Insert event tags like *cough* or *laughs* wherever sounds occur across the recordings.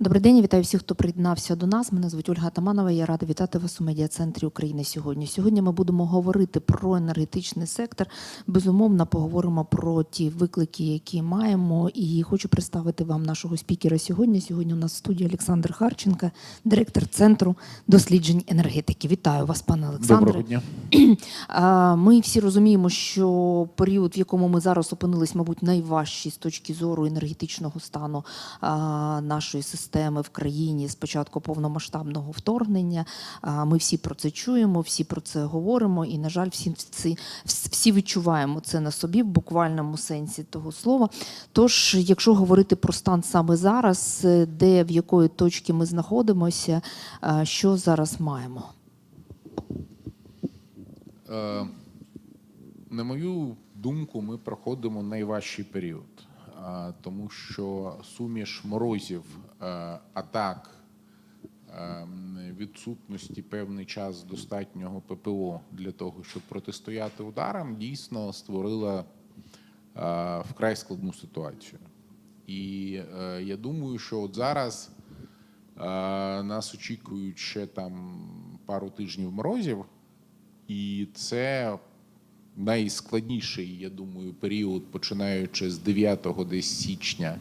Добрий день, вітаю всіх, хто приєднався до нас. Мене звуть Ольга Таманова. Я рада вітати вас у медіа-центрі України сьогодні. Сьогодні ми будемо говорити про енергетичний сектор. Безумовно, поговоримо про ті виклики, які маємо. І хочу представити вам нашого спікера сьогодні. Сьогодні у нас в студії Олександр Харченко, директор центру досліджень енергетики. Вітаю вас, пане Олександре. Доброго дня. Ми всі розуміємо, що період, в якому ми зараз опинились, мабуть, найважчий з точки зору енергетичного стану нашої системи в країні з початку повномасштабного вторгнення. Ми всі про це чуємо, всі про це говоримо, і, на жаль, всі, всі, всі відчуваємо це на собі в буквальному сенсі того слова. Тож, якщо говорити про стан саме зараз, е, де в якої точці ми знаходимося, що зараз маємо? Е, На мою думку, ми проходимо найважчий період, е, тому що суміш морозів, е, атак, е, відсутності певний час достатнього ППО для того, щоб протистояти ударам, дійсно створила е, вкрай складну ситуацію. І я думаю, що от зараз нас очікують ще там пару тижнів морозів. І це найскладніший, я думаю, період, починаючи з 9 десь січня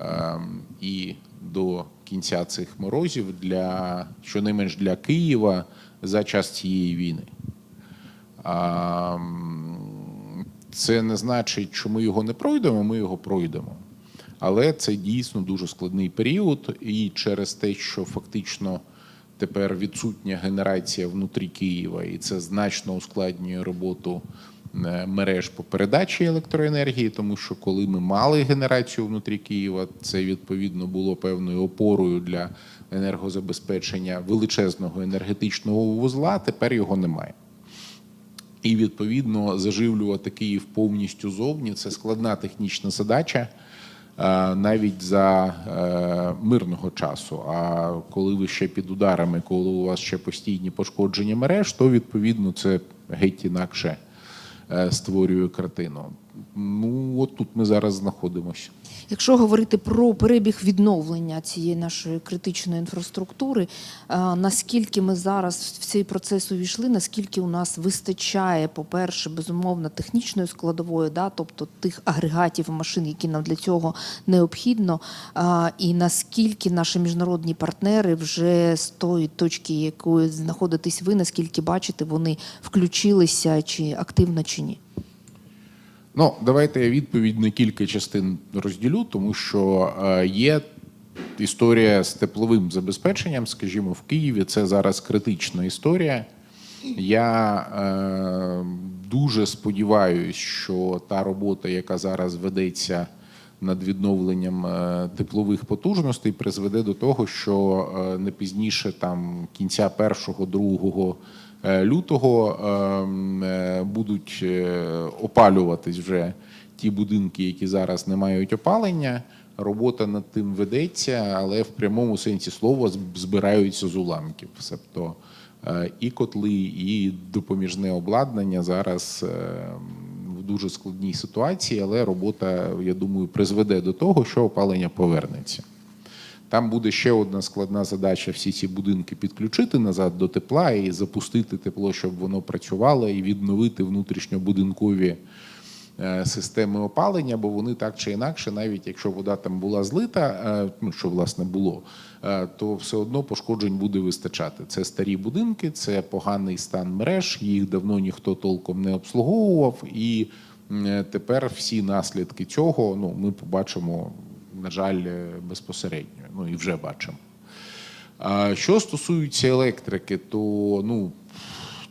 ем, і до кінця цих морозів для щонайменш для Києва за час цієї війни. Це не значить, що ми його не пройдемо, ми його пройдемо. Але це дійсно дуже складний період, і через те, що фактично тепер відсутня генерація внутрі Києва, і це значно ускладнює роботу е, мереж по передачі електроенергії, тому що коли ми мали генерацію внутрі Києва, це відповідно було певною опорою для енергозабезпечення величезного енергетичного вузла. Тепер його немає. І відповідно заживлювати Київ повністю зовні це складна технічна задача навіть за е, мирного часу. А коли ви ще під ударами, коли у вас ще постійні пошкодження мереж, то відповідно це геть інакше е, створює картину. Ну от тут ми зараз знаходимося. Якщо говорити про перебіг відновлення цієї нашої критичної інфраструктури, наскільки ми зараз в цей процес увійшли, наскільки у нас вистачає, по-перше, безумовно, технічної складової, да, тобто тих агрегатів машин, які нам для цього необхідно, і наскільки наші міжнародні партнери вже з тої точки, якої знаходитесь ви, наскільки бачите, вони включилися чи активно чи ні? Ну, давайте я відповідь на кілька частин розділю, тому що е, є історія з тепловим забезпеченням, скажімо, в Києві. Це зараз критична історія. Я е, дуже сподіваюся, що та робота, яка зараз ведеться над відновленням е, теплових потужностей, призведе до того, що е, не пізніше там кінця першого, другого лютого ем, е, будуть е, опалюватись вже ті будинки, які зараз не мають опалення. Робота над тим ведеться, але в прямому сенсі слова збираються з уламків. Себто е, і котли, і допоміжне обладнання зараз е, в дуже складній ситуації, але робота, я думаю, призведе до того, що опалення повернеться. Там буде ще одна складна задача: всі ці будинки підключити назад до тепла і запустити тепло, щоб воно працювало, і відновити внутрішньобудинкові е, системи опалення, бо вони так чи інакше, навіть якщо вода там була злита, е, ну що власне було, е, то все одно пошкоджень буде вистачати. Це старі будинки, це поганий стан мереж, їх давно ніхто толком не обслуговував, і тепер всі наслідки цього ну, ми побачимо, на жаль, е, безпосередньо. Ну і вже бачимо. Що стосується електрики, то ну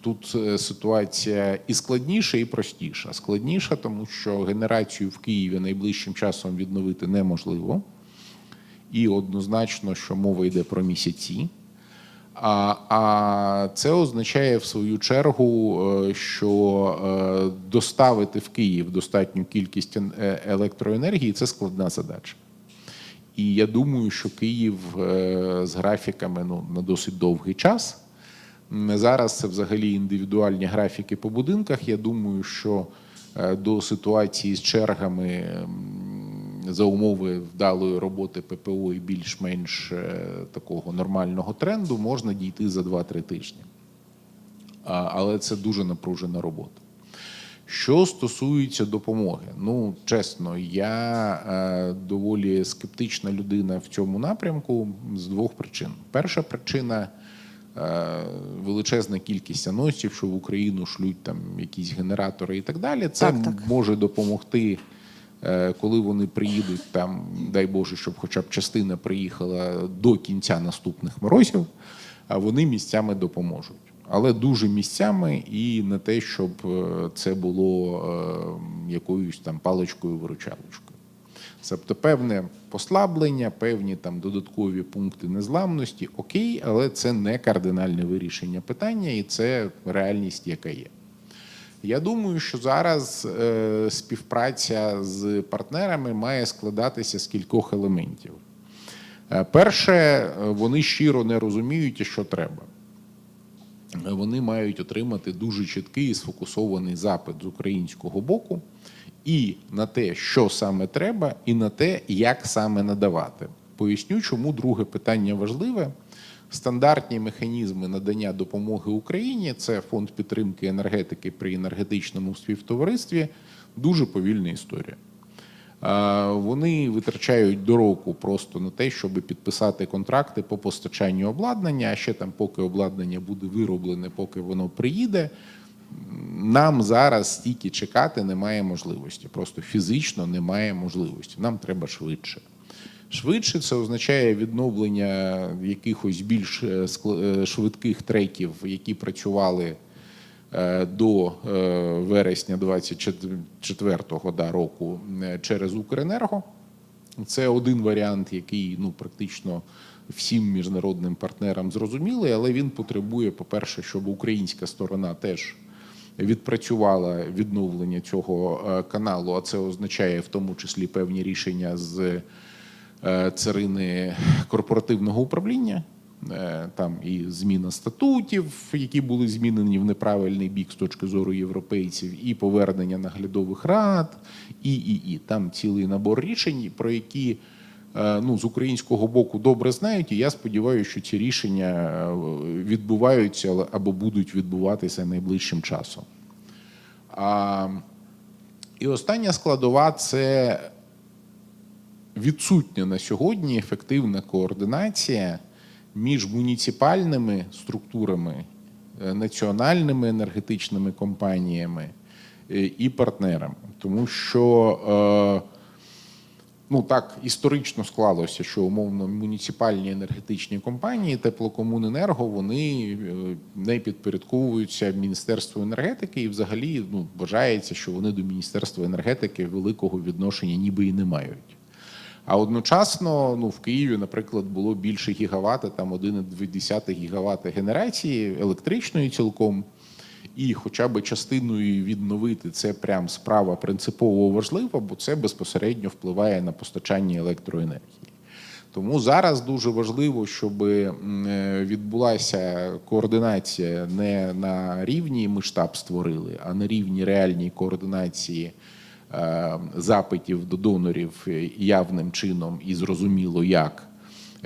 тут е, ситуація і складніша, і простіша. Складніша, тому що генерацію в Києві найближчим часом відновити неможливо. І однозначно, що мова йде про місяці. А, а це означає в свою чергу, е, що доставити в Київ достатню кількість електроенергії це складна задача. І я думаю, що Київ е, з графіками ну, на досить довгий час. Зараз це взагалі індивідуальні графіки по будинках. Я думаю, що е, до ситуації з чергами за умови вдалої роботи ППО і більш-менш е, такого нормального тренду можна дійти за 2-3 тижні. Але це дуже напружена робота. Що стосується допомоги, ну чесно, я е, доволі скептична людина в цьому напрямку з двох причин. Перша причина е, величезна кількість анонсів, що в Україну шлють там якісь генератори і так далі. Це Так, так. може допомогти, е, коли вони приїдуть там, дай Боже, щоб хоча б частина приїхала до кінця наступних морозів, а вони місцями допоможуть. Але дуже місцями і не те, щоб е, це було е, якоюсь там паличкою-виручалочкою. Тобто певне послаблення, певні там додаткові пункти незламності, окей, але це не кардинальне вирішення питання, і це реальність, яка є. Я думаю, що зараз е, співпраця з партнерами має складатися з кількох елементів. Перше, вони щиро не розуміють, що треба. Вони мають отримати дуже чіткий і сфокусований запит з українського боку і на те, що саме треба, і на те, як саме надавати. Поясню, чому друге питання важливе. Стандартні механізми надання допомоги Україні це фонд підтримки енергетики при енергетичному співтоваристві. Дуже повільна історія. Вони витрачають до року просто на те, щоб підписати контракти по постачанню обладнання. А ще там, поки обладнання буде вироблене, поки воно приїде. Нам зараз стільки чекати немає можливості. Просто фізично немає можливості. Нам треба швидше. Швидше це означає відновлення якихось більш е, е, швидких треків, які працювали до е, вересня 24-го да, року е, через Укренерго. Це один варіант, який ну практично всім міжнародним партнерам зрозумілий, але він потребує, по-перше, щоб українська сторона теж відпрацювала відновлення цього е, каналу. А це означає в тому числі певні рішення з е, царини корпоративного управління. Е, Там і зміна статутів, які були змінені в неправильний бік з точки зору європейців, і повернення наглядових рад, і, і, і там цілий набор рішень, про які е, ну, з українського боку добре знають. І я сподіваюся, що ці рішення е, відбуваються або будуть відбуватися найближчим часом. А, і остання складова це відсутня на сьогодні ефективна координація між муніципальними структурами, е, національними енергетичними компаніями е, і партнерами. Тому що е, ну так історично склалося, що умовно муніципальні енергетичні компанії теплокомуненерго вони не підпорядковуються Міністерству енергетики, і взагалі ну вважається, що вони до Міністерства енергетики великого відношення ніби і не мають. А одночасно, ну в Києві, наприклад, було більше гігавата, там 1,2 гігавата генерації електричної цілком. І хоча б частиною відновити це прям справа принципово важлива, бо це безпосередньо впливає на постачання електроенергії. Тому зараз дуже важливо, щоб е, відбулася координація не на рівні ми штаб створили, а на рівні реальній координації запитів до донорів е, явним чином і зрозуміло як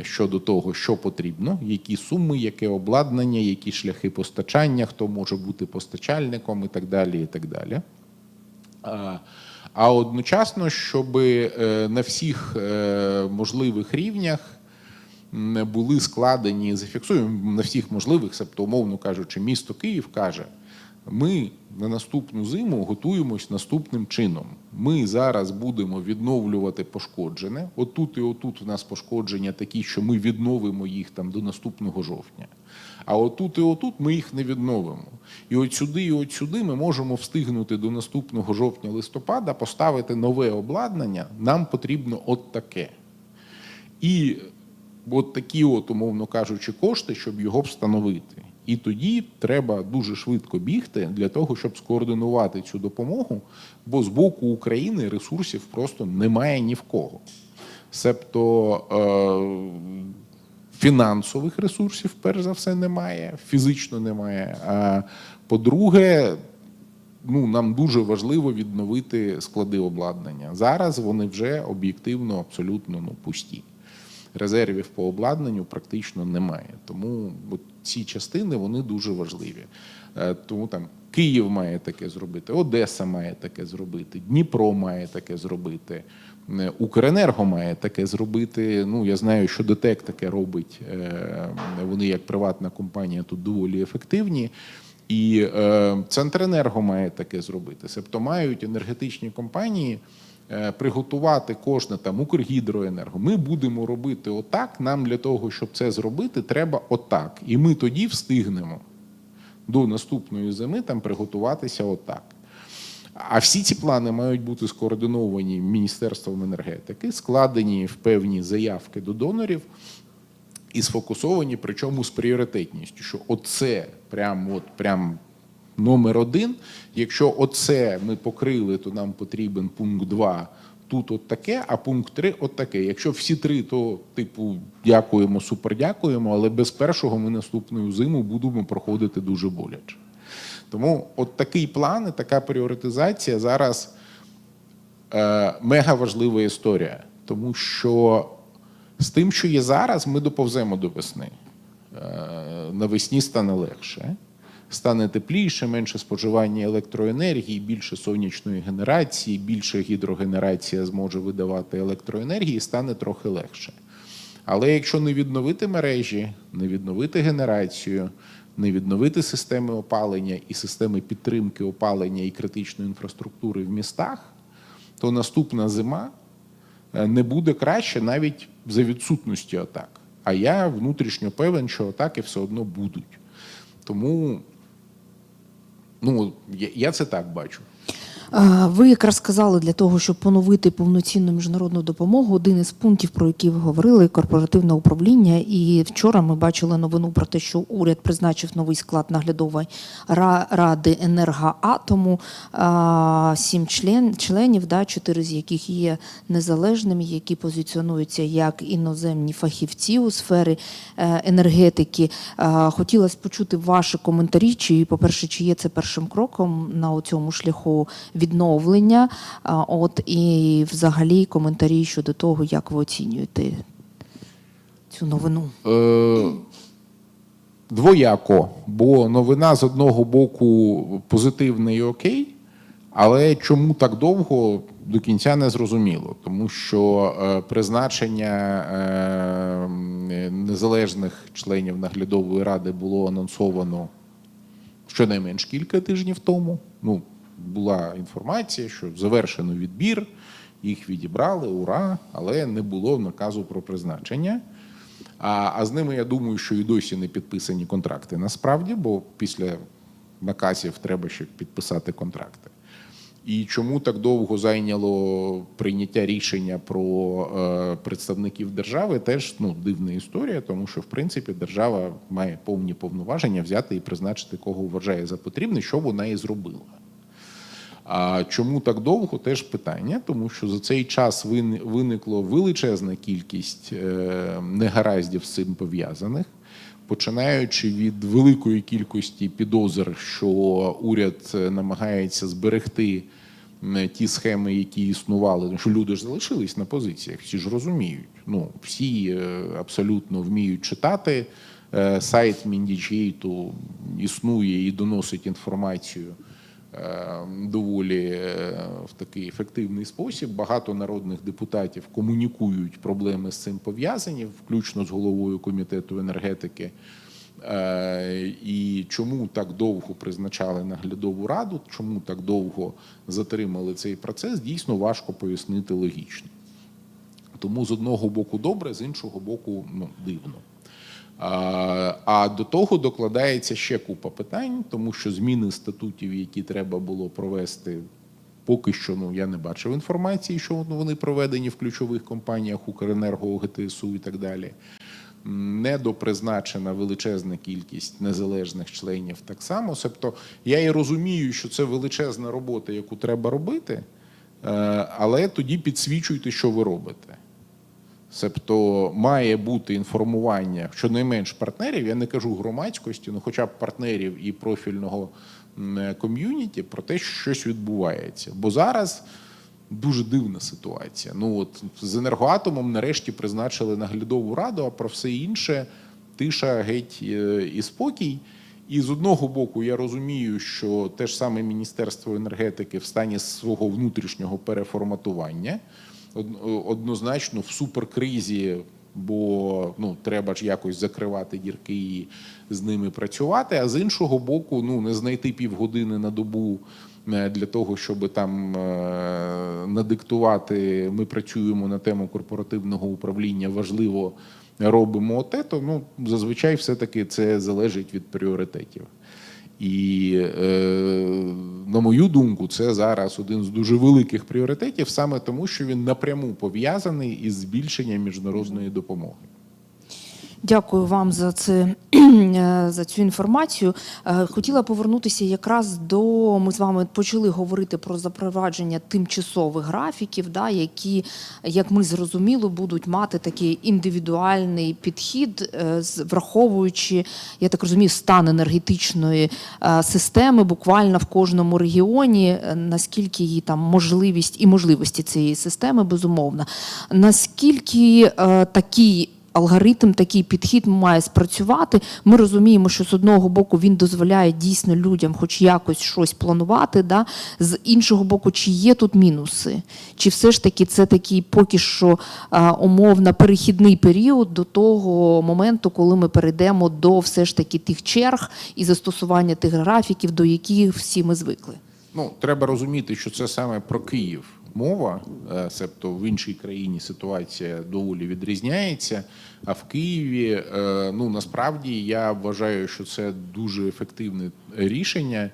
щодо того, що потрібно, які суми, яке обладнання, які шляхи постачання, хто може бути постачальником і так далі. І так далі. А, а одночасно, щоб е, на всіх е, можливих рівнях були складені, зафіксуємо на всіх можливих, тобто, умовно кажучи, місто Київ каже: ми на наступну зиму готуємось наступним чином. Ми зараз будемо відновлювати пошкоджене. Отут і отут у нас пошкодження такі, що ми відновимо їх там до наступного жовтня. А отут і отут ми їх не відновимо. І от сюди, і от сюди ми можемо встигнути до наступного жовтня-листопада поставити нове обладнання. Нам потрібно от таке. І от такі, от, умовно кажучи, кошти, щоб його встановити. І тоді треба дуже швидко бігти для того, щоб скоординувати цю допомогу, бо з боку України ресурсів просто немає ні в кого. Себто е, фінансових ресурсів, перш за все, немає, фізично немає. А по-друге, ну, нам дуже важливо відновити склади обладнання. Зараз вони вже об'єктивно абсолютно ну, пусті. Резервів по обладнанню практично немає. Тому от ці частини вони дуже важливі. Е, Тому там Київ має таке зробити, Одеса має таке зробити, Дніпро має таке зробити, е, Укренерго має таке зробити. Ну я знаю, що ДТЕК таке робить. Е, Вони як приватна компанія тут доволі ефективні. І Центренерго має таке зробити. Себто мають енергетичні компанії приготувати кожне там Укргідроенерго. Ми будемо робити отак. Нам для того, щоб це зробити, треба отак. І ми тоді встигнемо до наступної зими там приготуватися отак. А всі ці плани мають бути скоординовані Міністерством енергетики, складені в певні заявки до донорів і сфокусовані, причому з пріоритетністю, що оце прям, от, прям номер один. Якщо оце ми покрили, то нам потрібен пункт 2, тут от таке, а пункт 3 от таке. Якщо всі три, то типу дякуємо, супер дякуємо, але без першого ми наступну зиму будемо проходити дуже боляче. Тому от такий план і така пріоритизація зараз е, мега важлива історія, тому що з тим, що є зараз, ми доповземо до весни. Е, навесні стане легше, стане тепліше, менше споживання електроенергії, більше сонячної генерації, більше гідрогенерація зможе видавати електроенергії, стане трохи легше. Але якщо не відновити мережі, не відновити генерацію, не відновити системи опалення і системи підтримки опалення і критичної інфраструктури в містах, то наступна зима е, не буде краще навіть за відсутності атак. А я внутрішньо певен, що атаки все одно будуть. Тому ну, я, це так бачу. Ви якраз сказали для того, щоб поновити повноцінну міжнародну допомогу. Один із пунктів, про які ви говорили, корпоративне управління. І вчора ми бачили новину про те, що уряд призначив новий склад наглядової ради енергоатому. Сім член, членів, да, чотири з яких є незалежними, які позиціонуються як іноземні фахівці у сфері е, енергетики. Хотілося почути ваші коментарі. Чи, по-перше, чи є це першим кроком на цьому шляху відновлення? От і взагалі коментарі щодо того, як ви оцінюєте цю новину. Е, двояко, бо новина з одного боку позитивна і окей, але чому так довго до кінця не зрозуміло, тому що е, призначення е, незалежних членів наглядової ради було анонсовано щонайменш кілька тижнів тому. Ну, була інформація, що завершено відбір, їх відібрали, ура, але не було наказу про призначення. А, а з ними, я думаю, що і досі не підписані контракти насправді, бо після наказів треба ще підписати контракти. І чому так довго зайняло прийняття рішення про е, представників держави, теж ну, дивна історія, тому що в принципі держава має повні повноваження взяти і призначити кого вважає за потрібне, що вона і зробила. А чому так довго? Теж питання, тому що за цей час вин- виникло величезна кількість е, негараздів з цим пов'язаних, починаючи від великої кількості підозр, що уряд е, намагається зберегти ті схеми, які існували, що люди ж залишились на позиціях, всі ж розуміють. Ну всі е, абсолютно вміють читати. Сайт Міндічейту існує і доносить інформацію доволі е, в такий ефективний спосіб. Багато народних депутатів комунікують проблеми з цим пов'язані, включно з головою комітету енергетики. Е, І чому так довго призначали наглядову раду, чому так довго затримали цей процес, дійсно важко пояснити логічно. Тому з одного боку добре, з іншого боку, ну дивно. А, до того докладається ще купа питань, тому що зміни статутів, які треба було провести, поки що ну я не бачив інформації, що вони проведені в ключових компаніях Укренерго, ГТСУ і так далі. Недопризначена величезна кількість незалежних членів так само. Тобто я і розумію, що це величезна робота, яку треба робити, е, але тоді підсвічуйте, що ви робите. Себто має бути інформування щонайменш партнерів, я не кажу громадськості, ну хоча б партнерів і профільного ком'юніті про те, що щось відбувається. Бо зараз дуже дивна ситуація. Ну от з енергоатомом нарешті призначили наглядову раду, а про все інше тиша, геть е, і спокій. І з одного боку, я розумію, що те ж саме Міністерство енергетики в стані свого внутрішнього переформатування однозначно в суперкризі, бо ну треба ж якось закривати дірки і з ними працювати. А з іншого боку, ну не знайти півгодини на добу е, для того, щоб там е, надиктувати. Ми працюємо на тему корпоративного управління. Важливо робимо оте, то ну зазвичай все таки це залежить від пріоритетів. І, е, на мою думку, це зараз один з дуже великих пріоритетів, саме тому, що він напряму пов'язаний із збільшенням міжнародної допомоги. Дякую вам за це *clears throat* е, за цю інформацію. Е, Хотіла повернутися якраз до ми з вами почали говорити про запровадження тимчасових графіків, да, які, як ми зрозуміли, будуть мати такий індивідуальний підхід, е, враховуючи, я так розумію, стан енергетичної системи буквально в кожному регіоні, наскільки її там можливість і можливості цієї системи, безумовно. Наскільки такий алгоритм, такий підхід має спрацювати. Ми розуміємо, що з одного боку він дозволяє дійсно людям хоч якось щось планувати. Да? З іншого боку, чи є тут мінуси? Чи все ж таки це такий поки що умовно перехідний період до того моменту, коли ми перейдемо до все ж таки тих черг і застосування тих графіків, до яких всі ми звикли? Ну, треба розуміти, що це саме про Київ мова, е, себто в іншій країні ситуація доволі відрізняється. А в Києві, е, ну насправді я вважаю, що це дуже ефективне рішення.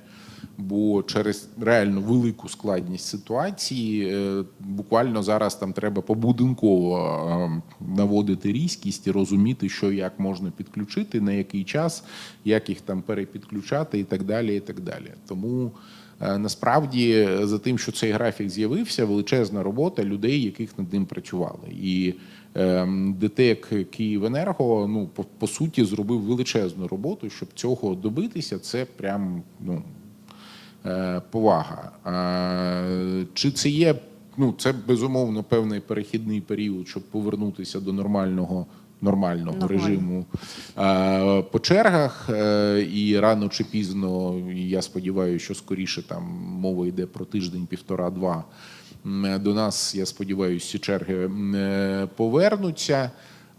Бо через реально велику складність ситуації е, буквально зараз там треба побудинково наводити різкість і розуміти, що як можна підключити, на який час, як їх там перепідключати і так далі. І так далі. Тому насправді за тим, що цей графік з'явився, величезна робота людей, яких над ним працювали. І ем, ДТЕК Київенерго ну по, по суті зробив величезну роботу, щоб цього добитися. Це прям ну е, повага. Чи це є? Ну, це безумовно певний перехідний період, щоб повернутися до нормального. Нормального Нормально. режиму по чергах, е, і рано чи пізно, я сподіваюся, що скоріше там мова йде про тиждень, півтора-два. До нас, я сподіваюся, ці черги е, повернуться.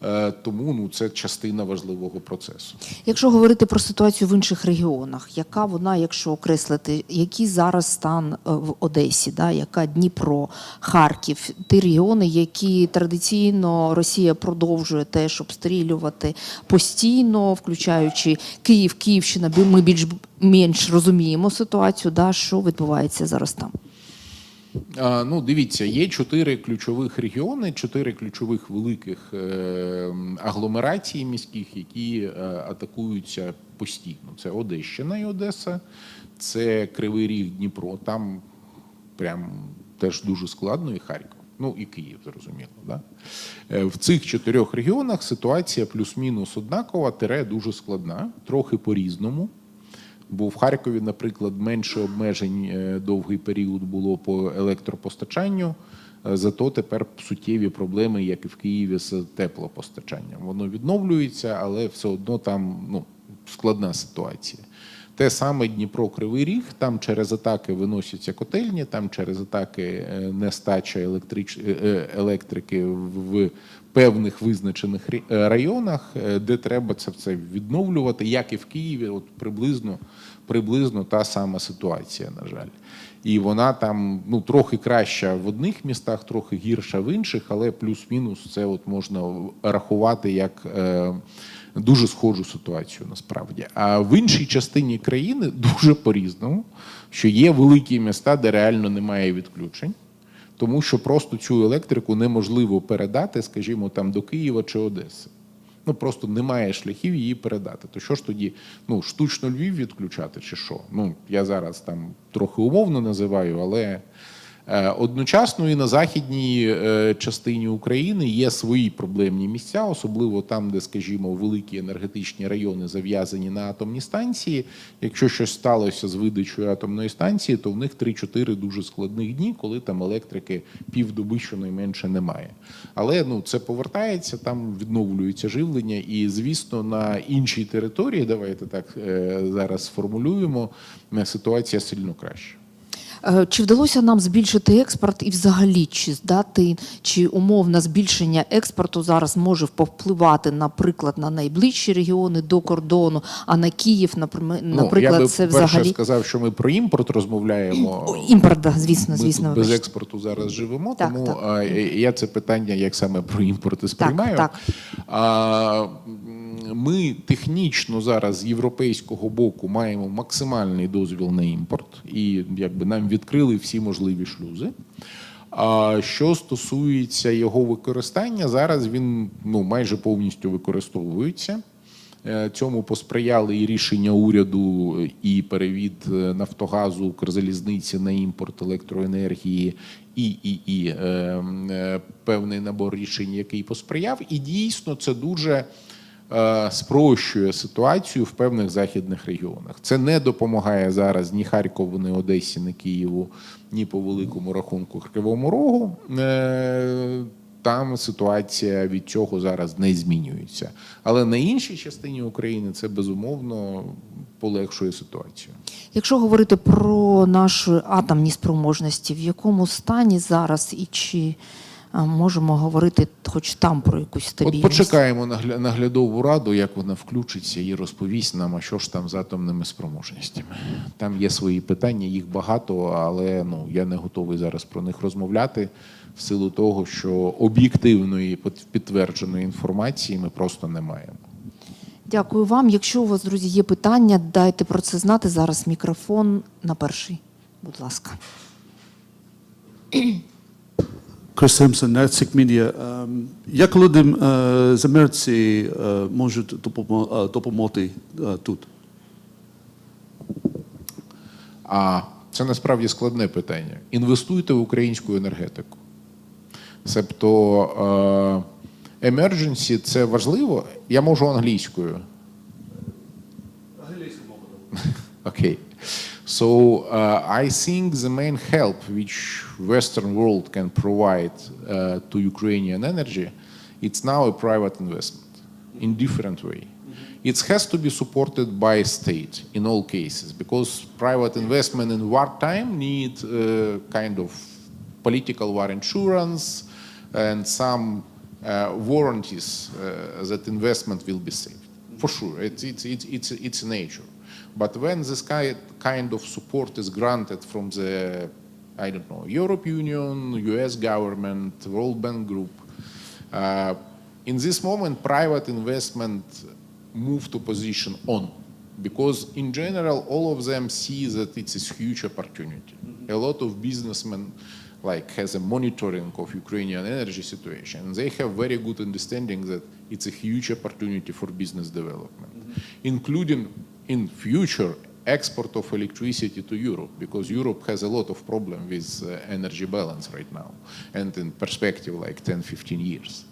Е, Тому ну це частина важливого процесу. Якщо говорити про ситуацію в інших регіонах, яка вона, якщо окреслити, який зараз стан е, в Одесі, да, яка Дніпро, Харків, ті регіони, які традиційно Росія продовжує теж обстрілювати постійно, включаючи Київ, Київщина, ми більш менш розуміємо ситуацію, да, що відбувається зараз там. Ну, дивіться, є чотири ключових регіони, чотири ключових великих е, агломерації міських, які е, атакуються постійно. Це Одещина і Одеса, це Кривий Ріг, Дніпро. Там прям теж дуже складно, і Харків. Ну і Київ, зрозуміло. Да? Е, В цих чотирьох регіонах ситуація плюс-мінус однакова, тире дуже складна, трохи по-різному. Бо в Харкові, наприклад, менше обмежень е, довгий період було по електропостачанню. е, Зато тепер суттєві проблеми, як і в Києві, з теплопостачанням. Воно відновлюється, але все одно там ну, складна ситуація. Те саме Дніпро Кривий Ріг, там через атаки виносяться котельні, там через атаки е, нестача електрич... електрики в певних визначених е, районах, е, де треба це все відновлювати, як і в Києві, от приблизно, приблизно та сама ситуація, на жаль. І вона там ну трохи краща в одних містах, трохи гірша в інших, але плюс-мінус це от можна рахувати як е, дуже схожу ситуацію насправді. А в іншій частині країни *laughs* дуже по-різному, що є великі міста, де реально немає відключень. Тому що просто цю електрику неможливо передати, скажімо, там до Києва чи Одеси. Ну просто немає шляхів її передати. То що ж тоді, ну штучно Львів відключати, чи що? Ну я зараз там трохи умовно називаю, але Одночасно і на західній е, частині України є свої проблемні місця, особливо там, де, скажімо, великі енергетичні райони зав'язані на атомні станції. Якщо щось сталося з видачею атомної станції, то в них 3-4 дуже складних дні, коли там електрики півдоби щонайменше немає. Але ну це повертається, там відновлюється живлення, і звісно, на іншій території, давайте так е, зараз сформулюємо, е, ситуація сильно краща. Е, Чи вдалося нам збільшити експорт і взагалі чи здати, чи умовне збільшення експорту зараз може повпливати, наприклад, на найближчі регіони до кордону, а на Київ, наприклад, ну, я би це перше взагалі сказав, що ми про імпорт розмовляємо. Імпорт, да, звісно, Ми звісно. тут без експорту зараз живемо, Так, тому так. я це питання як саме про імпорт і сприймаю. так. А, м, ми технічно зараз з європейського боку маємо максимальний дозвіл на імпорт, і якби нам відкрили всі можливі шлюзи. А що стосується його використання, зараз він ну майже повністю використовується. Е, Цьому посприяли і рішення уряду, і перевід е, Нафтогазу Укрзалізниці на імпорт електроенергії, і, і, і е, е, певний набор рішень, який посприяв. І дійсно це дуже спрощує ситуацію в певних західних регіонах. Це не допомагає зараз ні Харкову, ні Одесі, ні Києву, ні по великому рахунку Кривому Рогу. Е, Там ситуація від цього зараз не змінюється. Але на іншій частині України це безумовно полегшує ситуацію. Якщо говорити про наші атомні спроможності, в якому стані зараз і чи можемо говорити хоч там про якусь От стабільність? почекаємо наглядову раду, як вона включиться і розповість нам, а що ж там з атомними спроможностями. Там є свої питання, їх багато, але ну я не готовий зараз про них розмовляти в силу того, що об'єктивної під- підтвердженої інформації ми просто не маємо. Дякую вам. Якщо у вас, друзі, є питання, дайте про це знати. Зараз мікрофон на перший. Будь ласка. Крис Семсон, Нерцик Медіа. Ем, Як людям е, з Америці е, можуть е, допомогти тут? А це насправді складне питання. Інвестуйте в українську енергетику. Себто е, emergency – це важливо. Я можу англійською. Okay. *laughs* So uh, I think the main help which Western world can provide uh, to Ukrainian energy, it's now a private investment in different way. It has to be supported by state in all cases because private investment in wartime need uh, kind of political war insurance and some uh, warranties uh, that investment will be saved. For sure, it's, it's, it's, it's, it's nature. But when this kind of support is granted from the, I don't know, Europe Union, US government, World Bank Group, uh, in this moment, private investment move to position on because in general, all of them see that it's a huge opportunity. A lot of businessmen like has a monitoring of Ukrainian energy situation. They have very good understanding that it's a huge opportunity for business development, including in future export of electricity to Europe because Europe has a lot of problem with uh, energy balance right now and in perspective like 10, 15 years.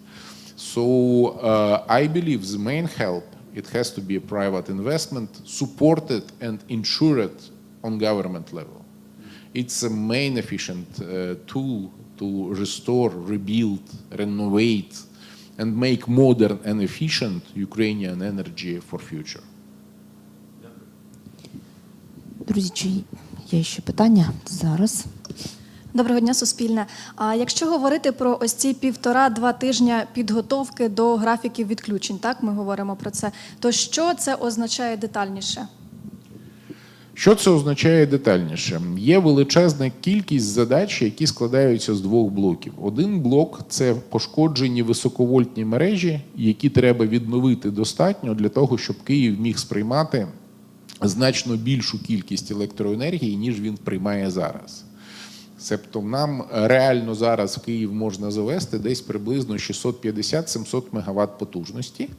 So uh, I believe the main help it has to be a private investment supported and insured on government level. It's a main efficient uh, tool to restore, rebuild, renovate, and make modern and efficient Ukrainian energy for future. Друзі, чи є ще питання? Зараз. Доброго дня, Суспільне. А якщо говорити про ось ці півтора-два тижня підготовки до графіків відключень, так ми говоримо про це, то що це означає детальніше? Що це означає детальніше? Є величезна кількість задач, які складаються з двох блоків. Один блок це пошкоджені високовольтні мережі, які треба відновити достатньо для того, щоб Київ міг сприймати значно більшу кількість електроенергії, ніж він приймає зараз. Себто нам реально зараз в Київ можна завести десь приблизно 650-700 МВт потужності,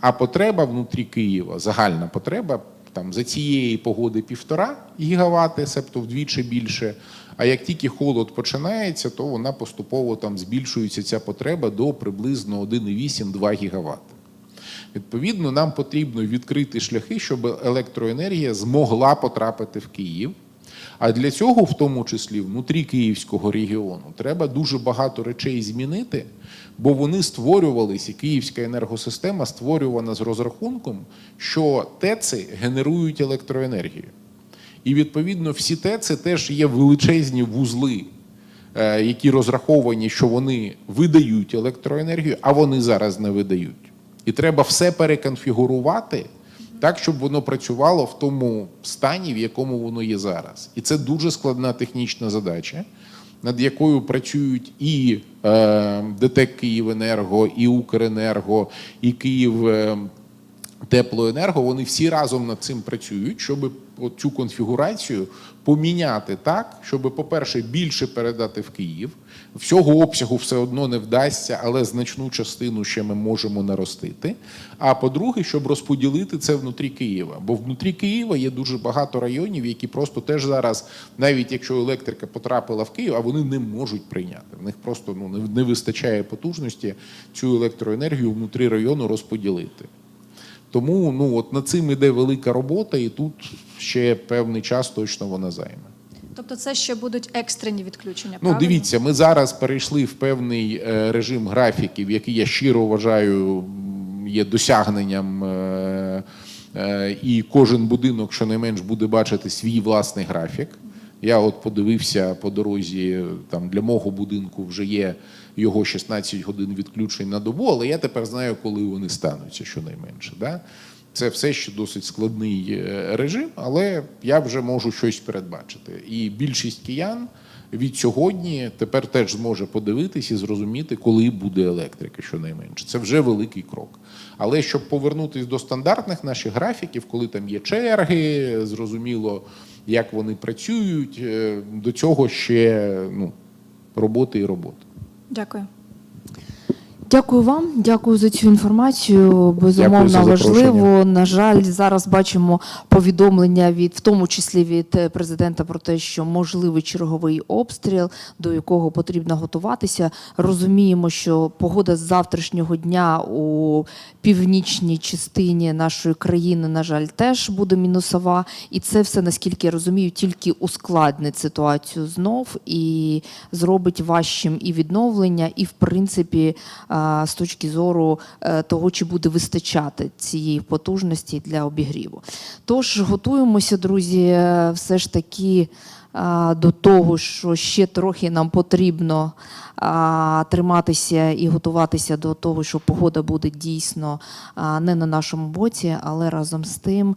а потреба внутрі Києва, загальна потреба там за цієї погоди півтора гігавати, себто вдвічі більше. А як тільки холод починається, то вона поступово там збільшується ця потреба до приблизно 1,8-2 гігавати. Відповідно, нам потрібно відкрити шляхи, щоб електроенергія змогла потрапити в Київ. А для цього, в тому числі внутрі Київського регіону, треба дуже багато речей змінити, бо вони створювалися, київська енергосистема створювана з розрахунком, що ТЕЦи генерують електроенергію. І відповідно всі ТЕЦи теж є величезні вузли, е, які розраховані, що вони видають електроенергію, а вони зараз не видають. І треба все переконфігурувати так, щоб воно працювало в тому стані, в якому воно є зараз. І це дуже складна технічна задача, над якою працюють і е, ДТЕК Київенерго, і Укренерго, і Київ. Е, Теплоенерго, вони всі разом над цим працюють, щоб цю конфігурацію поміняти так, щоб, по-перше, більше передати в Київ. Всього обсягу все одно не вдасться, але значну частину ще ми можемо наростити. А по-друге, щоб розподілити це внутрі Києва. Бо внутрі Києва є дуже багато районів, які просто теж зараз, навіть якщо електрика потрапила в Київ, а вони не можуть прийняти. В них просто ну, не- вистачає потужності цю електроенергію внутрі району розподілити. Тому ну от над цим іде велика робота, і тут ще певний час точно вона займе. Тобто це ще будуть екстрені відключення. Ну, дивіться, ми зараз перейшли в певний е, режим графіків, який я щиро вважаю є досягненням. е, е, І кожен будинок щонайменш буде бачити свій власний графік. Я от подивився по дорозі, там для мого будинку вже є його 16 годин відключень на добу, але я тепер знаю, коли вони стануться, щонайменше. Да? Це все ще досить складний е, режим, але я вже можу щось передбачити. І більшість киян від сьогодні тепер теж зможе подивитись і зрозуміти, коли буде електрика, щонайменше. Це вже великий крок. Але щоб повернутися до стандартних наших графіків, коли там є черги, зрозуміло, як вони працюють, е, до цього ще ну, роботи і роботи. Дякую. Дякую вам, дякую за цю інформацію. Безумовно важливо. На жаль, зараз бачимо повідомлення від, в тому числі від е, президента, про те, що можливий черговий обстріл, до якого потрібно готуватися. Розуміємо, що погода з завтрашнього дня у північній частині нашої країни, на жаль, теж буде мінусова, і це все, наскільки я розумію, тільки ускладнить ситуацію знов і зробить важчим і відновлення, і в принципі з точки зору е, того, чи буде вистачати цієї потужності для обігріву. Тож готуємося, друзі, е, все ж таки до того, що ще трохи нам потрібно триматися і готуватися до того, що погода буде дійсно не на нашому боці, але разом з тим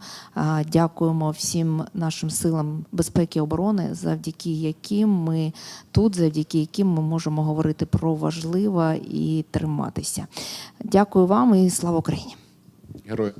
дякуємо всім нашим силам безпеки і оборони, завдяки яким ми тут, завдяки яким ми можемо говорити про важливе і триматися. Дякую вам і слава Україні! Герої.